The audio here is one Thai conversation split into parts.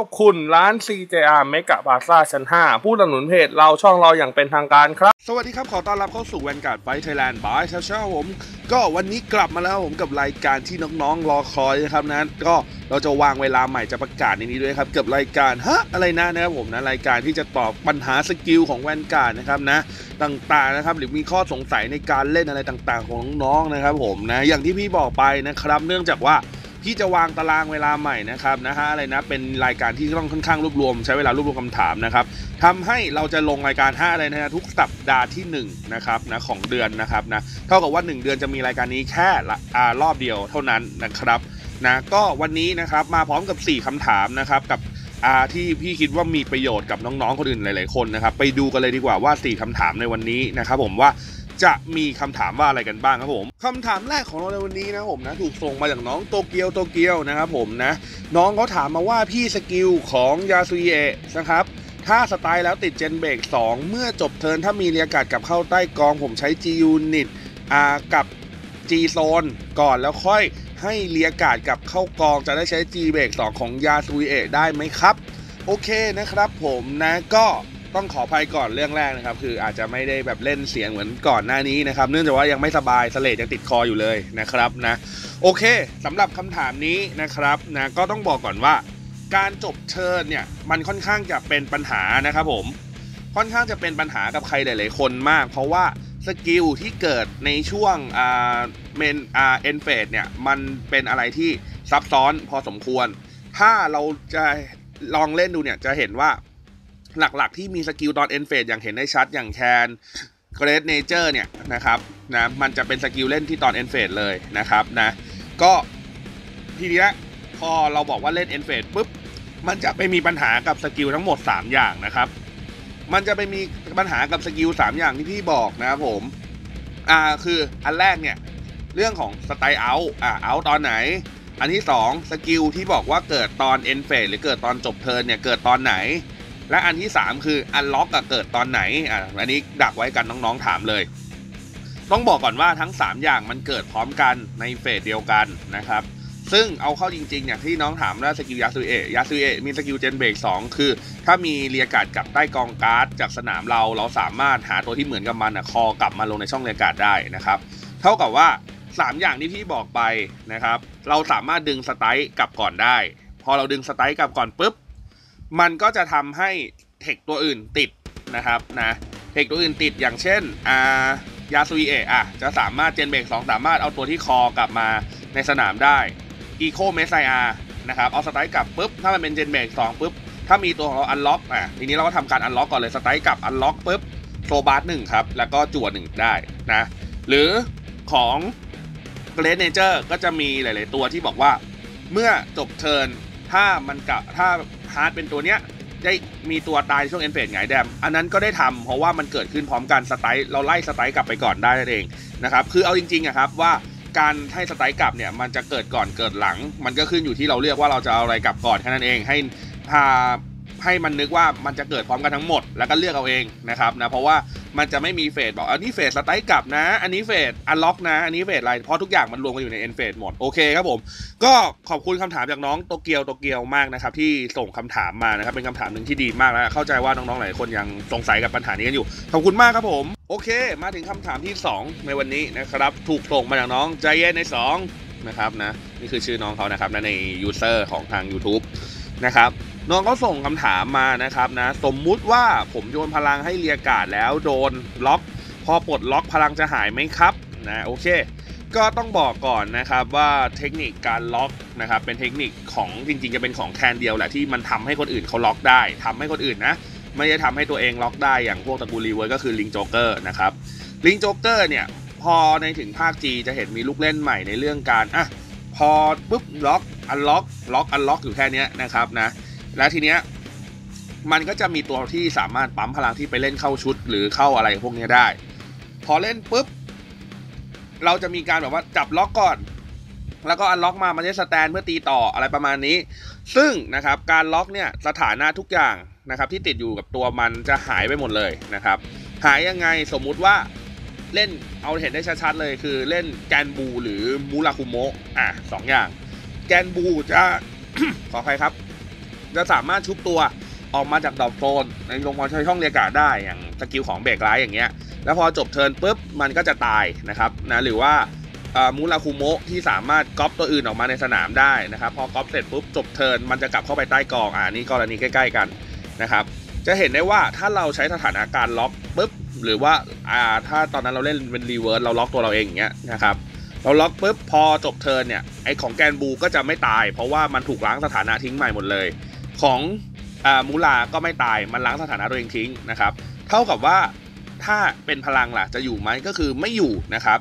ขอบคุณร้าน CJR เมกะบาซ่าชั้น 5 ผู้สนับสนุนเพจเราช่องเราอย่างเป็นทางการครับ สวัสดีครับ ขอต้อนรับเข้าสู่แวนการ์ดไฟไทยแลนด์บายชาชาผม ก็วันนี้กลับมาแล้วผมกับรายการที่น้องๆ รอคอยนะครับนะก็เราจะวางเวลาใหม่จะประกาศในนี้ด้วยครับ เกับรายการฮะอะไรนะนะครับผมนะรายการที่จะตอบปัญหาสกิลของแวนการ์ดนะครับนะต่างๆนะครับหรือมีข้อสงสัยในการเล่นอะไรต่างๆ ของน้องๆนะครับผมนะอย่างที่พี่บอกไปนะครับเนื่องจากว่า พี่จะวางตารางเวลาใหม่นะครับนะฮะอะไรนะเป็นรายการที่ต้องค่อนข้างรวบรวม ใช้เวลารวบรวมคำถามนะครับทำให้เราจะลงรายการ5อะไรนะทุกสัปดาห์ที่1นะครับนะของเดือนนะครับนะเท่ากับว่า 1 เดือนจะมีรายการนี้แค่ละอ่ารอบเดียวเท่านั้นนะครับนะก็วันนี้นะครับมาพร้อมกับ 4คำถามนะครับกับอ่าที่พี่คิดว่ามีประโยชน์กับน้องๆคนอื่นหลาย ๆ คนนะครับ ไปดูกันเลยดีกว่าว่า 4คำถามในวันนี้นะครับผมว่า จะมีคำถามว่าอะไรกันบ้างครับผมคำถามแรกของเราในวันนี้นะผมนะถูกส่งมาจากน้องโตเกียวโตเกียวนะครับผมนะ น้องเขาถามมาว่าพี่สกิลของยาซุยเอะนะครับถ้าสไตล์แล้วติดเจนเบรก2 เมื่อจบเทิร์นถ้ามีเรียกาศกับเข้าใต้กองผมใช้ G Unit อ่ากับ G Zone ก่อนแล้วค่อยให้เรียกาศกับเข้ากองจะได้ใช้ G เบรก2ของยาซุยเอะได้ไหมครับ โอเคนะครับผมนะก็ ต้องขออภัยก่อนเรื่องแรกนะครับ คืออาจจะไม่ได้แบบเล่นเสียงเหมือนก่อนหน้านี้นะครับ เนื่องจากว่ายังไม่สบายสเลดยังติดคออยู่เลยนะครับนะโอเคสำหรับคำถามนี้นะครับนะก็ต้องบอกก่อนว่าการจบเชิญเนี่ยมันค่อนข้างจะเป็นปัญหานะครับผมค่อนข้างจะเป็นปัญหากับใครหลาย ๆ คนมาก เพราะว่าสกิลที่เกิดในช่วงอ่าเมนอ่าเอ็นเฟสเนี่ยมันเป็นอะไรที่ซับซ้อนพอสมควร ถ้าเราจะลองเล่นดูเนี่ยจะเห็นว่า หลักๆ ที่มีสกิลตอนเอ็นเฟสอย่างเห็นได้ชัดอย่างแคนเกรดเนเจอร์เนี่ยนะครับนะมันจะเป็นสกิลเล่นที่ตอนเอ็นเฟสเลยนะครับนะก็ทีนี้พอเราบอกว่าเล่นเอ็นเฟสปุ๊บมันจะไปมีปัญหากับสกิลทั้งหมด 3 อย่างนะครับ มันจะไปมีปัญหากับสกิล3อย่างที่พี่บอกนะครับผม อ่า คืออันแรกเนี่ย เรื่องของสไตล์เอาอ่าเอาตอนไหน อันที่ 2 สกิลที่บอกว่าเกิดตอนเอ็นเฟสหรือเกิดตอนจบเทิร์นเนี่ย เกิดตอนไหน และอันที่ 3 คืออันล็อกเกิดตอนไหนอะอันนี้ดักไว้กันน้องๆถามเลย ต้องบอกก่อนว่าทั้ง 3 อย่างมันเกิดพร้อมกันในเฟสเดียวกันนะครับ ซึ่งเอาเข้าจริงๆเนี่ยที่น้องถามว่าสกิลยาซูเอะยาซูเอะมีสกิลเจนเบรก2คือ ถ้ามีเรียกาศกับใต้กองการ์ดจากสนามเราเราสามารถหาตัวที่เหมือนกับมันอะคอกลับมาลงในช่องเรียกาศได้นะครับ เท่ากับว่า 3 อย่างที่พี่บอกไปนะครับ เราสามารถดึงสไตล์กลับก่อนได้ พอเราดึงสไตล์กลับก่อนปุ๊บ มันก็จะทำให้เทคตัวอื่นติดนะครับนะเทคตัวอื่นติดอย่างเช่นอายาซุยเอะอะจะสามารถเจนเบรก2สามารถเอาตัวที่คอกลับมาในสนามได้อีโคเมสไซอานะครับเอาสไตล์กลับปุ๊บถ้ามันเป็นเจนเบรก2ปุ๊บถ้ามีตัวของเราอันล็อกอะทีนี้เราก็ทำการอันล็อกก่อนเลยสไตล์กลับอันล็อกปุ๊บโซบาร์หนึ่งครับแล้วก็จั่วหนึ่งได้นะหรือของเกรดเนเจอร์ก็จะมีหลาย ๆ ตัวที่บอกว่า เมื่อจบเทิร์นถ้ามันกับถ้า ฮาร์ดเป็นตัวเนี้ยได้มีตัวตายช่วงเอ็นเฟสไงแดม อันนั้นก็ได้ทำเพราะว่ามันเกิดขึ้นพร้อมกันสไตล์เราไล่สไตล์กลับไปก่อนได้นั่นเองนะครับคือเอาจริงๆอะครับว่าการให้สไตล์กลับเนี่ยมันจะเกิดก่อนเกิดหลัง มันก็ขึ้นอยู่ที่เราเลือกว่าเราจะเอาอะไรกลับก่อนแค่นั้นเองให้พาให้มันนึกว่ามันจะเกิดพร้อมกันทั้งหมด แล้วก็เลือกเอาเองนะครับนะเพราะว่า มันจะไม่มีเฟสบอกอันนี้เฟสสไตล์กลับนะ อันนี้เฟสอันล็อกนะ อันนี้เฟสอะไร เพราะทุกอย่างมันรวมกันอยู่ในเอ็นเฟสหมด โอเคครับผม ก็ขอบคุณคำถามจากน้องโตเกียวโตเกียวมากนะครับที่ส่งคำถามมานะครับเป็นคำถามหนึ่งที่ดีมากแล้วเข้าใจว่าน้องๆหลายคนยังสงสัยกับปัญหานี้กันอยู่ ขอบคุณมากครับผม โอเค มาถึงคำถามที่ 2 ในวันนี้นะครับ ถูกส่งมาจากน้องใจเย็นใน 2 นะครับนะ นี่คือชื่อน้องเขานะครับนะในยูเซอร์ของทาง YouTube นะครับ น้องเขาส่งคำถามมานะครับนะสมมุติว่าผมโยนพลังให้เรียกาศแล้วโดนล็อก พอปลดล็อกพลังจะหายไหมครับนะโอเค ก็ต้องบอกก่อนนะครับว่าเทคนิคการล็อกนะครับเป็นเทคนิคของจริงๆจะเป็นของแคนเดียวแหละที่มันทำให้คนอื่นเขาล็อกได้ทำให้คนอื่นนะไม่ได้ทำให้ตัวเองล็อกได้อย่างพวกตระกูลรีเวิร์ก็คือลิงโจ๊กเกอร์นะครับลิงโจ๊กเกอร์เนี่ยพอในถึงภาค G จะเห็นมีลูกเล่นใหม่ในเรื่องการอะพอปุ๊บล็อกอันล็อกล็อกอันล็อกอยู่แค่นี้นะครับนะ แล้วทีเนี้ยมันก็จะมีตัวที่สามารถปั๊มพลังที่ไปเล่นเข้าชุด หรือเข้าอะไรพวกนี้ได้ พอเล่นปุ๊บ เราจะมีการแบบว่าจับล็อกก่อน แล้วก็อันล็อกมามันจะสแตนเพื่อตีต่ออะไรประมาณนี้ ซึ่งนะครับการล็อกเนี่ยสถานะทุกอย่างนะครับ ที่ติดอยู่กับตัวมันจะหายไปหมดเลยนะครับ หายยังไงสมมุติว่าเล่นเอาเห็นได้ชัดๆเลยคือเล่นแกนบูหรือมูราคุโมะอะสองอย่าง แกนบูจะขออภัยครับ จะสามารถชุบตัวออกมาจากดอกโซนในลงมาใช้ช่องเรียกาได้อย่างสกิลของเบรกไลท์อย่างเงี้ยแล้วพอจบเทิร์นปุ๊บมันก็จะตายนะครับนะหรือว่ามูราคุโมะที่สามารถก๊อปตัวอื่นออกมาในสนามได้นะครับ พอก๊อปเสร็จปุ๊บจบเทิร์นมันจะกลับเข้าไปใต้กองอ่านี่กรณีใกล้ ๆ กันนะครับ จะเห็นได้ว่าถ้าเราใช้สถานการณ์ล็อกปุ๊บหรือว่าอ่าถ้าตอนนั้นเราเล่นเป็นรีเวิร์สเราล็อกตัวเราเองอย่างเงี้ยนะครับเราล็อกปุ๊บพอจบเทิร์นเนี่ยไอของแกนบูก็จะไม่ตาย เพราะว่ามันถูกล้างสถานะทิ้งใหม่หมดเลย ของอมูลาก็ไม่ตายมันล้างสถานะตัวเองทิ้งนะครับ เท่ากับว่าถ้าเป็นพลังล่ะจะอยู่ไหมก็คือไม่อยู่นะครับ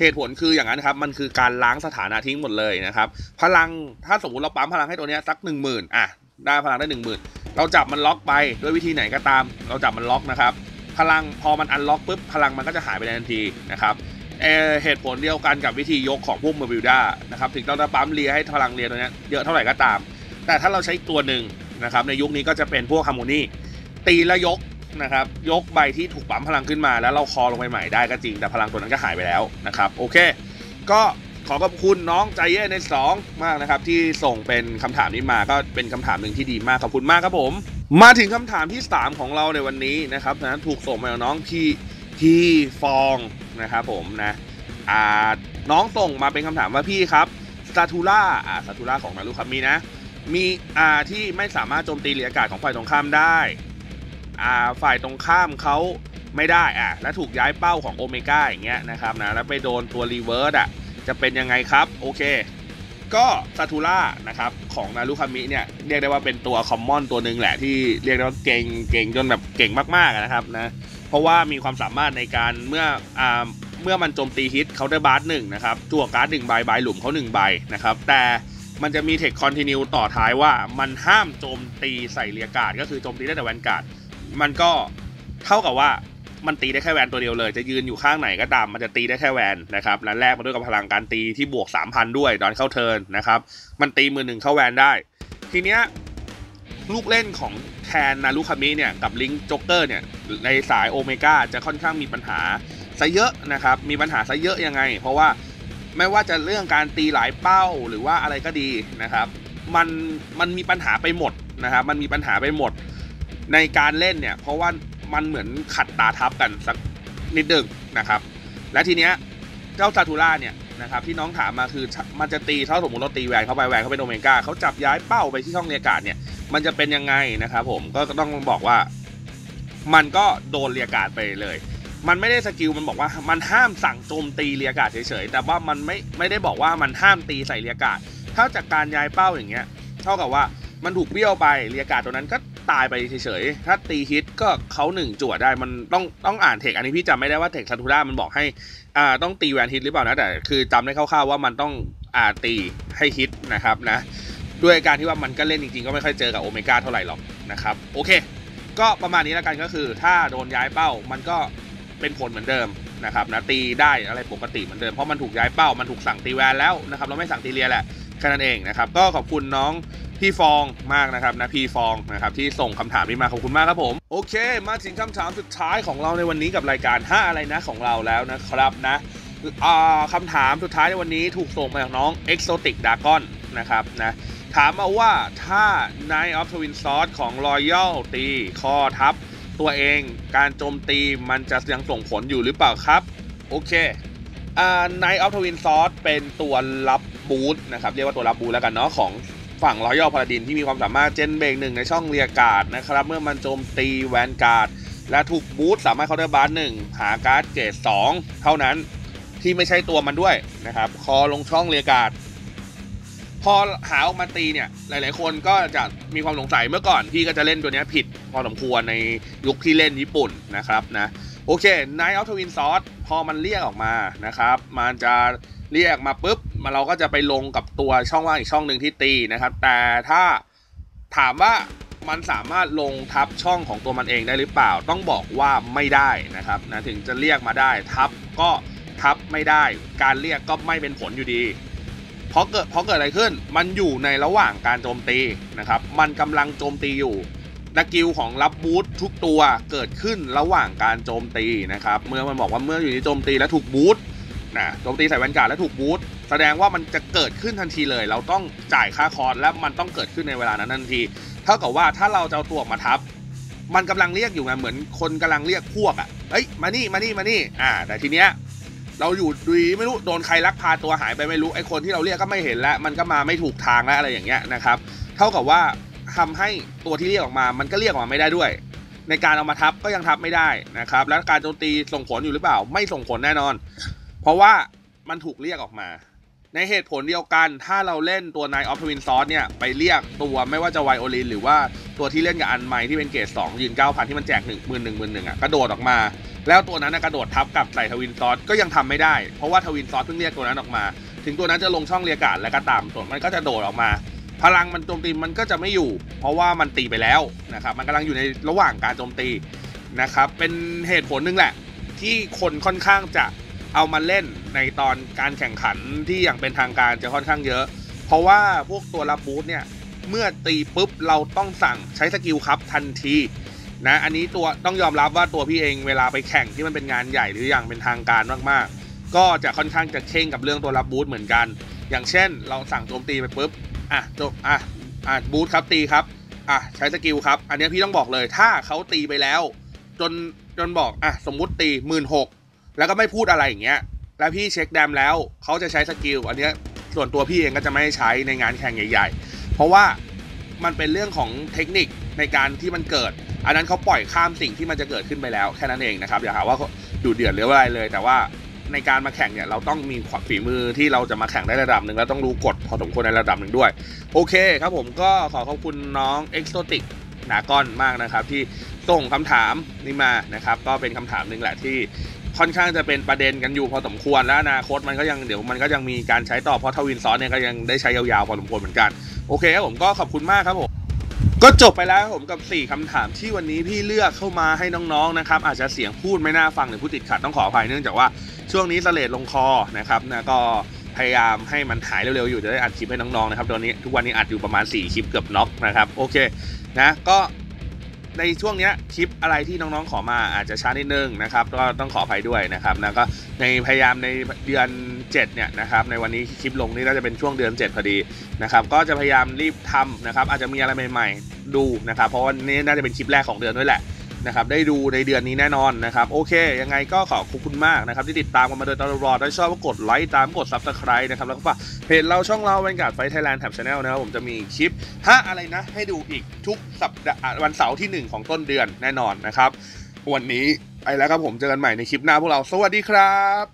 เหตุผลคืออย่างนั้นครับมันคือการล้างสถานะทิ้งหมดเลยนะครับ พลังถ้าสมมติเราปั๊มพลังให้ตัวนี้สัก 1 0,000อะได้พลังได้ 1 0,000 เราจับมันล็อกไปด้วยวิธีไหนก็ตาม เราจับมันล็อกนะครับ พลังพอมันอันล็อกปุ๊บพลังมันก็จะหายไปในทันทีนะครับเเหตุผลเดียวกันกับวิธียกของพวกเมอร์บิลด้านะครับถึงเราจะปั๊มเลียให้พลังเลียตัวนี้เยอะเท่าไหร่ก็ตาม แต่ถ้าเราใช้ตัวหนึ่งนะครับในยุคนี้ก็จะเป็นพวกฮาร์โมนีตีและยกนะครับ ยกใบที่ถูกปั๊มพลังขึ้นมา แล้วเราคอลงไปใหม่ได้ก็จริง แต่พลังตัวนั้นก็หายไปแล้วนะครับ โอเค ก็ขอขอบคุณน้องใจเย่ใน 2 มากนะครับ ที่ส่งเป็นคำถามนี้มาก็เป็นคำถามหนึ่งที่ดีมากขอบคุณมากครับผม มาถึงคำถามที่ 3 ของเราในวันนี้นะครับนะถูกส่งมาจากน้องพี่พี่ฟองนะครับผมนะอ่าน้องส่งมาเป็นคำถามว่าพี่ครับซาทูล่าอ่าซาทูล่าของนารุครับมีนะ มีอ่าที่ไม่สามารถโจมตีเรืออากาศของฝ่ายตรงข้ามได้อ่าฝ่ายตรงข้ามเขาไม่ได้อะและถูกย้ายเป้าของโอเมก้าอย่างเงี้ยนะครับนะแล้วไปโดนตัวรีเวิร์สอะจะเป็นยังไงครับโอเค ก็ซาทูล่านะครับของนารุคามิเนี่ยเรียกได้ว่าเป็นตัวคอมมอนตัวหนึ่งแหละที่เรียกได้ว่าเก่งเก่งจนแบบเก่งมากๆนะครับนะเพราะว่ามีความสามารถในการเมื่ออ่าเมื่อมันโจมตีฮิตเคาน์เตอร์บาร์หนึ่งนะครับจั่วการ์ดหนึ่งใบใบหลุมเขาหนึ่งใบนะครับแต่ มันจะมีเทคคอนติเนียต่อท้ายว่ามันห้ามโจมตีใส่เรียกาดก็คือโจมตีได้แต่แวนการ์ดมันก็เท่ากับว่ามันตีได้แค่แวนตัวเดียวเลย จะยืนอยู่ข้างไหนก็ตาม มันจะตีได้แค่แวนนะครับและแรกมาด้วยกับพลังการตีที่บวก 3,000 ด้วยตอนเข้าเทิร์นนะครับ มันตีมือหนึ่งเข้าแวนได้ ทีเนี้ยลูกเล่นของแทนนารุคามิเนี่ยกับลิงก์จ็อกเกอร์เนี่ยในสายโอเมก้าจะค่อนข้างมีปัญหาซะเยอะนะครับ มีปัญหาซะเยอะยังไง เพราะว่า ไม่ว่าจะเรื่องการตีหลายเป้าหรือว่าอะไรก็ดีนะครับ มันมันมีปัญหาไปหมดนะครับ มันมีปัญหาไปหมดในการเล่นเนี่ย เพราะว่ามันเหมือนขัดตาทับกันสักนิดหนึ่งนะครับ และทีเนี้ยเจ้าซาทูล่าเนี่ยนะครับที่น้องถามมาคือมันจะตีเท่าสมมติเราตีแหวนเข้าไปแหวนเข้าไปโอเมก้าเขาจับย้ายเป้าไปที่ช่องเรียกาศเนี่ยมันจะเป็นยังไงนะครับผมก็ต้องบอกว่า มันก็โดนเรียกาศไปเลย มันไม่ได้สกิลมันบอกว่ามันห้ามสั่งโจมตีเรียกาศเฉยๆแต่ว่ามันไม่ไม่ได้บอกว่ามันห้ามตีใส่เรียกาศถ้าจากการย้ายเป้าอย่างเงี้ยเท่ากับว่ามันถูกเบี้ยวไปเรียกาศตัวนั้นก็ตายไปเฉยๆถ้าตีฮิตก็เขาหนึ่งจั่วได้มันต้องต้องอ่านเทคอันนี้พี่จำไม่ได้ว่าเทคซาทูร่ามันบอกให้อ่าต้องตีแวนฮิตหรือเปล่านะแต่คือจำได้คร่าวๆว่ามันต้องอ่าตีให้ฮิตนะครับนะด้วยการที่ว่ามันก็เล่นจริงๆ ก็ไม่ค่อยเจอกับโอเมก้าเท่าไหร่หรอกนะครับโอเค ก็ประมาณนี้แล้วกันก็คือ ถ้าโดนย้ายเป้ามันก็ เป็นผลเหมือนเดิมนะครับนะตีได้อะไรปกติเหมือนเดิมเพราะมันถูกย้ายเป้ามันถูกสั่งตีแวนแล้วนะครับเราไม่สั่งตีเรียแหละแค่นั้นเองนะครับก็ขอบคุณน้องพี่ฟองมากนะครับนะพี่ฟองนะครับที่ส่งคำถามนี้มาขอบคุณมากครับผมโอเค มาถึงคำถามสุดท้ายของเราในวันนี้กับรายการ 5 อะไรนะของเราแล้วนะครับนะคำถามสุดท้ายในวันนี้ถูกส่งมาจากน้อง Exotic Dragon นะครับนะถามมาว่าถ้า Night of Twin Sword ของ Royal ตีคอทับ ตัวเองการโจมตีมันจะยังส่งผลอยู่หรือเปล่าครับ โอเคอ่า Night of Twin Sword เป็นตัวรับบูทนะครับ เรียกว่าตัวรับบูทแล้วกันเนาะของฝั่งรอยัลพาราดินที่มีความสามารถเจนเบรกหนึ่งในช่องเรียกาดนะครับ เมื่อมันโจมตีแวนการ์ดและถูกบูทสามารถเข้าได้บาร์หนึ่งหาการ์ดเกรดสองเท่านั้นที่ไม่ใช่ตัวมันด้วยนะครับ คอลงช่องเรียกาด พอหาออกมาตีเนี่ยหลาย ๆ คนก็จะมีความสงสัยเมื่อก่อนพี่ก็จะเล่นตัวนี้ผิดพอสมควรในยุคที่เล่นญี่ปุ่นนะครับนะโอเค Night of Twin Sword พอมันเรียกออกมานะครับ มันจะเรียกมาปุ๊บมาเราก็จะไปลงกับตัวช่องว่างอีกช่องหนึ่งที่ตีนะครับ แต่ถ้าถามว่ามันสามารถลงทับช่องของตัวมันเองได้หรือเปล่า ต้องบอกว่าไม่ได้นะครับนะถึงจะเรียกมาได้ทับก็ทับไม่ได้ การเรียกก็ไม่เป็นผลอยู่ดี เพราะเกิดเพราะเกิดอะไรขึ้น มันอยู่ในระหว่างการโจมตีนะครับ มันกำลังโจมตีอยู่นักกิลของรับบูททุกตัวเกิดขึ้นระหว่างการโจมตีนะครับ เมื่อมันบอกว่าเมื่ออยู่ในโจมตีและถูกบูทนะโจมตีใส่แวนการ์ดแล้วถูกบูทแสดงว่ามันจะเกิดขึ้นทันทีเลย เราต้องจ่ายค่าคอร์สและมันต้องเกิดขึ้นในเวลานั้นทันที เท่ากับว่าถ้าเราจะเอาตัวออกมาทับ มันกำลังเรียกอยู่ไงเหมือนคนกำลังเรียกพวกอะเอ้ยมานี่มานี่มานี่อ่า แต่ทีเนี้ย เราอยู่ดีไม่รู้โดนใครลักพาตัวหายไปไม่รู้ไอ้คนที่เราเรียกก็ไม่เห็นแล้วมันก็มาไม่ถูกทางแล้วอะไรอย่างเงี้ยนะครับ เท่ากับว่าทำให้ตัวที่เรียกออกมา มันก็เรียกออกมาไม่ได้ด้วย ในการเอามาทับก็ยังทับไม่ได้นะครับ แล้วการโจมตีส่งผลอยู่หรือเปล่า ไม่ส่งผลแน่นอน เพราะว่ามันถูกเรียกออกมา ในเหตุผลเดียวกันถ้าเราเล่นตัวนายออฟทวินซอสเนี่ยไปเรียกตัวไม่ว่าจะไวโอลินหรือว่าตัวที่เล่นกับอันไมที่เป็นเกรด2ยืน9,000ที่มันแจก1 1 0 0 0 1 1 0 0 0อะกระโดดออกมา แล้วตัวนั้นกระโดดทับกับใส่ทวินซอสก็ยังทำไม่ได้ เพราะว่าทวินซอสเพิ่งเรียกตัวนั้นออกมา ถึงตัวนั้นจะลงช่องเรียกการแล้วก็ตามตัวมันก็จะโดดออกมา พลังมันโจมตีมันก็จะไม่อยู่ เพราะว่ามันตีไปแล้วนะครับมันกำลังอยู่ในระหว่างการโจมตีนะครับเป็นเหตุผลหนึ่งแหละ ที่คนค่อนข้างจะเอามาเล่นในตอนการแข่งขันที่อย่างเป็นทางการจะค่อนข้างเยอะ เพราะว่าพวกตัวรับบูทเนี่ยเมื่อตีปุ๊บเราต้องสั่งใช้สกิลครับทันที นะ อันนี้ตัวต้องยอมรับว่าตัวพี่เองเวลาไปแข่งที่มันเป็นงานใหญ่หรืออย่างเป็นทางการมากๆ ก็จะค่อนข้างจะเข่งกับเรื่องตัวรับบูทเหมือนกัน อย่างเช่น เราสั่งโจมตีไปปุ๊บอะจบอะอะบูทครับตีครับอะใช้สกิลครับ อันนี้พี่ต้องบอกเลยถ้าเขาตีไปแล้ว จนจนบอกอะสมมุติตีหมื่นหกแล้วก็ไม่พูดอะไรอย่างเงี้ย แล้วพี่เช็คแดมแล้วเขาจะใช้สกิลอันเนี้ยส่วนตัวพี่เองก็จะไม่ใช้ในงานแข่งใหญ่ ๆ เพราะว่ามันเป็นเรื่องของเทคนิคในการที่มันเกิด อันนั้นเขาปล่อยข้ามสิ่งที่มันจะเกิดขึ้นไปแล้วแค่นั้นเองนะครับอย่าหาว่าดูเดือดหรืออะไรเลย แต่ว่าในการมาแข่งเนี่ยเราต้องมีฝีมือที่เราจะมาแข่งได้ระดับหนึ่งแล้วต้องรู้กฎพอสมควรในระดับหนึ่งด้วย โอเคครับผมก็ขอขอบคุณน้องเอ็กโซติกนาก้อนมากนะครับ ที่ส่งคำถามนี้มานะครับ ก็เป็นคำถามหนึ่งแหละที่ค่อนข้างจะเป็นประเด็นกันอยู่พอสมควรและอนาคตมันก็ยังเดี๋ยวมันก็ยังมีการใช้ต่อเพราะทวินซอสเนี่ยก็ยังได้ใช้ยาวๆพอสมควรเหมือนกัน โอเคครับผมก็ขอบคุณมากครับผม ก็จบไปแล้วครับผมกับ 4คำถามที่วันนี้พี่เลือกเข้ามาให้น้องๆนะครับอาจจะเสียงพูดไม่น่าฟังหรือพูดติดขัดต้องขออภัยเนื่องจากว่าช่วงนี้สเลดลงคอนะครับนะก็พยายามให้มันหายเร็วๆอยู่จะได้อัดคลิปให้น้องๆนะครับตอนนี้ทุกวันนี้อัดอยู่ประมาณ 4 คลิปเกือบน็อกนะครับโอเคนะก็ ในช่วงเนี้ยคลิปอะไรที่น้องๆขอมาอาจจะช้านิดนึงนะครับก็ต้องขออภัยด้วยนะครับแล้วก็ในพยายามในเดือน 7 เนี่ยนะครับในวันนี้คลิปลงนี่น่าจะเป็นช่วงเดือน 7 พอดีนะครับก็จะพยายามรีบทำนะครับอาจจะมีอะไรใหม่ ๆ ดูนะครับเพราะว่านี่น่าจะเป็นคลิปแรกของเดือนด้วยแหละ นะครับได้ดูในเดือนนี้แน่นอนนะครับโอเค ยังไงก็ขอบคุณมากนะครับที่ติดตามกันมาโดยตลอดถ้าชอบก็กดไลค์ตามกด subscribe นะครับแล้วก็ฝากเพจเราช่องเราเป็นการไฟไทยแลนด์แท็บชาแนลนะครับผมจะมีคลิปฮะอะไรนะ ให้ดูอีกทุกสัปดาห์วันเสาร์ที่ 1 ของต้นเดือนแน่นอนนะครับ วันนี้ไปแล้วครับผมเจอกันใหม่ในคลิปหน้าพวกเราสวัสดีครับ